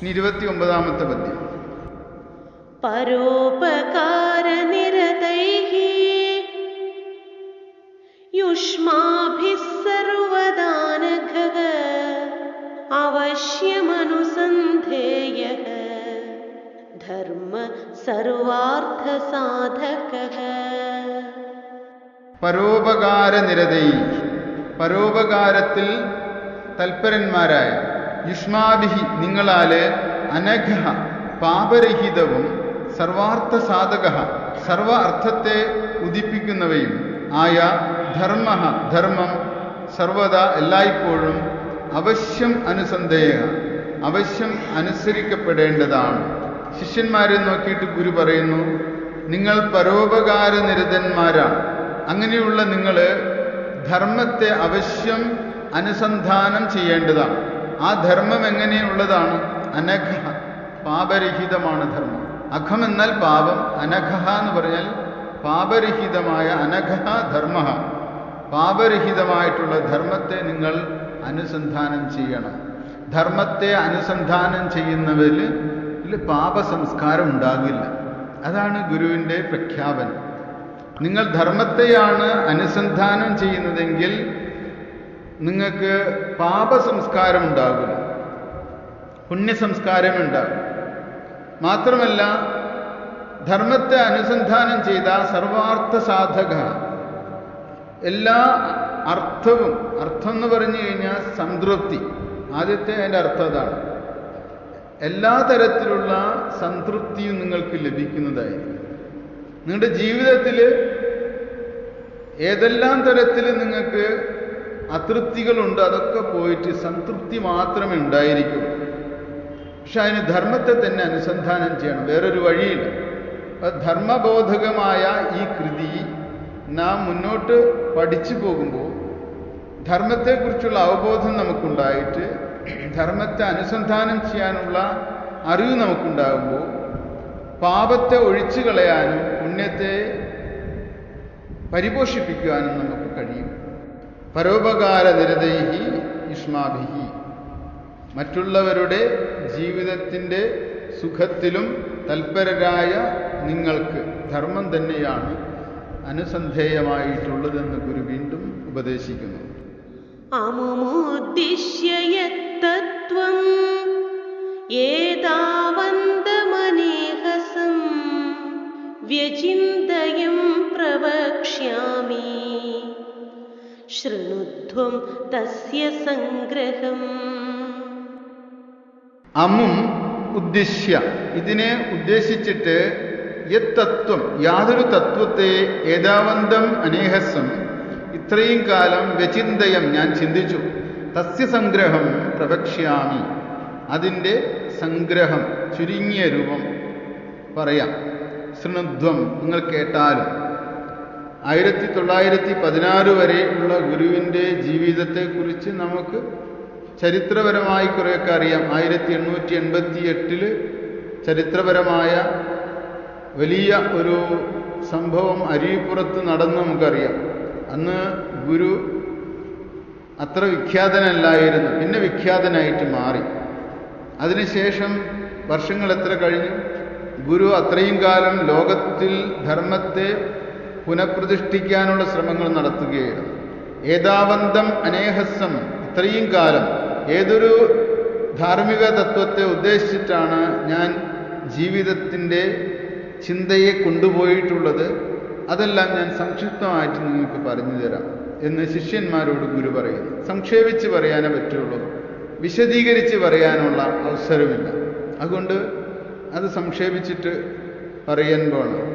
ഇനി ഇരുപത്തി ഒമ്പതാമത്തെ പദ്യം. പരോപകാരനിരതൈഃ യുഷ്മാഭിഃ സർവദാനഘവ അവശ്യമനുസന്ധേയഃ ധർമ്മ സർവാർത്ഥ സാധകഃ പരോപകാരനിരതൈ. പരോപകാരത്തിൽ തൽപരന്മാരായ യുഷ്മാഭിഹി നിങ്ങളാൽ അനഘ പാപരഹിതവും സർവാർത്ഥ സാധക സർവ അർത്ഥത്തെ ഉദിപ്പിക്കുന്നവയും ആയ ധർമ്മ ധർമ്മം സർവത എല്ലായ്പ്പോഴും അവശ്യം അനുസന്ധേയ അവശ്യം അനുസരിക്കപ്പെടേണ്ടതാണ്. ശിഷ്യന്മാരെ നോക്കിയിട്ട് ഗുരു പറയുന്നു നിങ്ങൾ പരോപകാര നിരതന്മാരാണ് അങ്ങനെയുള്ള നിങ്ങൾ ധർമ്മത്തെ അവശ്യം അനുസന്ധാനം ചെയ്യേണ്ടതാണ്. ആ ധർമ്മം എങ്ങനെയുള്ളതാണ്? അനഘ പാപരഹിതമാണ് ധർമ്മം. അഖം എന്നാൽ പാപം അനഘ എന്ന് പറഞ്ഞാൽ പാപരഹിതമായ അനഘ ധർമ്മ. പാപരഹിതമായിട്ടുള്ള ധർമ്മത്തെ നിങ്ങൾ അനുസന്ധാനം ചെയ്യണം. ധർമ്മത്തെ അനുസന്ധാനം ചെയ്യുന്നവരിൽ പാപ പാപസംസ്കാരം ഉണ്ടാകില്ല. അതാണ് ഗുരുവിന്റെ പ്രഖ്യാപനം. നിങ്ങൾ ധർമ്മത്തെയാണ് അനുസന്ധാനം ചെയ്യുന്നതെങ്കിൽ നിങ്ങൾക്ക് പാപസംസ്കാരം ഉണ്ടാകില്ല പുണ്യസംസ്കാരം ഉണ്ടാകും. മാത്രമല്ല ധർമ്മത്തെ അനുസന്ധാനം ചെയ്ത സർവാർത്ഥ സാധക എല്ലാ അർത്ഥവും അർത്ഥം എന്ന് പറഞ്ഞു കഴിഞ്ഞാൽ സംതൃപ്തി. ആദ്യത്തെ അതിന്റെ അർത്ഥം അതാണ്. എല്ലാ തരത്തിലുള്ള സംതൃപ്തിയും നിങ്ങൾക്ക് ലഭിക്കുന്നതായിരിക്കും. നിങ്ങളുടെ ജീവിതത്തിൽ ഏതെല്ലാം തരത്തിൽ നിങ്ങൾക്ക് അതൃപ്തികളുണ്ട് അതൊക്കെ പോയിട്ട് സംതൃപ്തി മാത്രമേ ഉണ്ടായിരിക്കും. പക്ഷെ അതിന് ധർമ്മത്തെ തന്നെ അനുസന്ധാനം ചെയ്യണം വേറൊരു വഴിയില്ല. ധർമ്മബോധകമായ ഈ കൃതി നാം മുന്നോട്ട് പഠിച്ചു പോകുമ്പോൾ ധർമ്മത്തെക്കുറിച്ചുള്ള അവബോധം നമുക്കുണ്ടായിട്ട് ധർമ്മത്തെ അനുസന്ധാനം ചെയ്യാനുള്ള അറിവ് നമുക്കുണ്ടാകുമ്പോൾ പാപത്തെ ഒഴിച്ചു കളയാനും പുണ്യത്തെ പരിപോഷിപ്പിക്കുവാനും നമുക്ക് കഴിയും. പരോപകാരനിരതൈഹി യുഷ്മാഭിഹി. മറ്റുള്ളവരുടെ ജീവിതത്തിന്റെ സുഖത്തിലും തൽപരരായ നിങ്ങൾക്ക് ധർമ്മം തന്നെയാണ് അനുസന്ധേയമായിട്ടുള്ളതെന്ന് ഗുരു വീണ്ടും ഉപദേശിക്കുന്നു. അമുമോദ്ദിശ്യയത്തത്വം വ്യചിന്തയം പ്രവക്ഷ്യാമി. ശൃണുധ്വം തസ്യ സംഗ്രഹം അമും ഉദ്ദേശ്യ ഇതിനെ ഉദ്ദേശിച്ചിട്ട് യത്തത്വം യാതൊരു തത്വത്തെ ഏതാവന്തം അനേഹസം ഇത്രയും കാലം വ്യചിന്തയം ഞാൻ ചിന്തിച്ചു. തസ്യ സംഗ്രഹം പ്രവക്ഷ്യാമി. അതിന്റെ സംഗ്രഹം ചുരുങ്ങിയ രൂപം പറയാം. ശൃണുധ്വം നിങ്ങൾ കേട്ടാലും. ആയിരത്തി തൊള്ളായിരത്തി പതിനാറ് വരെ ഉള്ള ഗുരുവിന്റെ ജീവിതത്തെക്കുറിച്ച് നമുക്ക് ചരിത്രപരമായി കുറേയൊക്കെ അറിയാം. ആയിരത്തി എണ്ണൂറ്റി എൺപത്തി എട്ടിൽ ചരിത്രപരമായ വലിയ ഒരു സംഭവം അരിപ്പുറത്ത് നടന്ന് നമുക്കറിയാം. അന്ന് ഗുരു അത്ര വിഖ്യാതനല്ലായിരുന്നു. പിന്നെ വിഖ്യാതനായിട്ട് മാറി. അതിനുശേഷം വർഷങ്ങൾ എത്ര കഴിഞ്ഞു? ഗുരു അത്രയും കാലം ലോകത്തിൽ ധർമ്മത്തെ പുനഃപ്രതിഷ്ഠിക്കാനുള്ള ശ്രമങ്ങൾ നടത്തുകയായിരുന്നു ഏതാവന്തം അനേഹസം ഇത്രയും കാലം ഏതൊരു ധാർമ്മിക തത്വത്തെ ഉദ്ദേശിച്ചിട്ടാണ് ഞാൻ ജീവിതത്തിന്റെ ചിന്തയെ കൊണ്ടുപോയിട്ടുള്ളത് അതെല്ലാം ഞാൻ സംക്ഷിപ്തമായിട്ട് നിങ്ങൾക്ക് പറഞ്ഞു തരാം എന്ന് ശിഷ്യന്മാരോട് ഗുരു പറയുന്നു. സംക്ഷേപിച്ച് പറയാനേ പറ്റുള്ളൂ. വിശദീകരിച്ച് പറയാനുള്ള അവസരമില്ല. അതുകൊണ്ട് അത് സംക്ഷേപിച്ചിട്ട് പറയുമ്പോഴാണ്.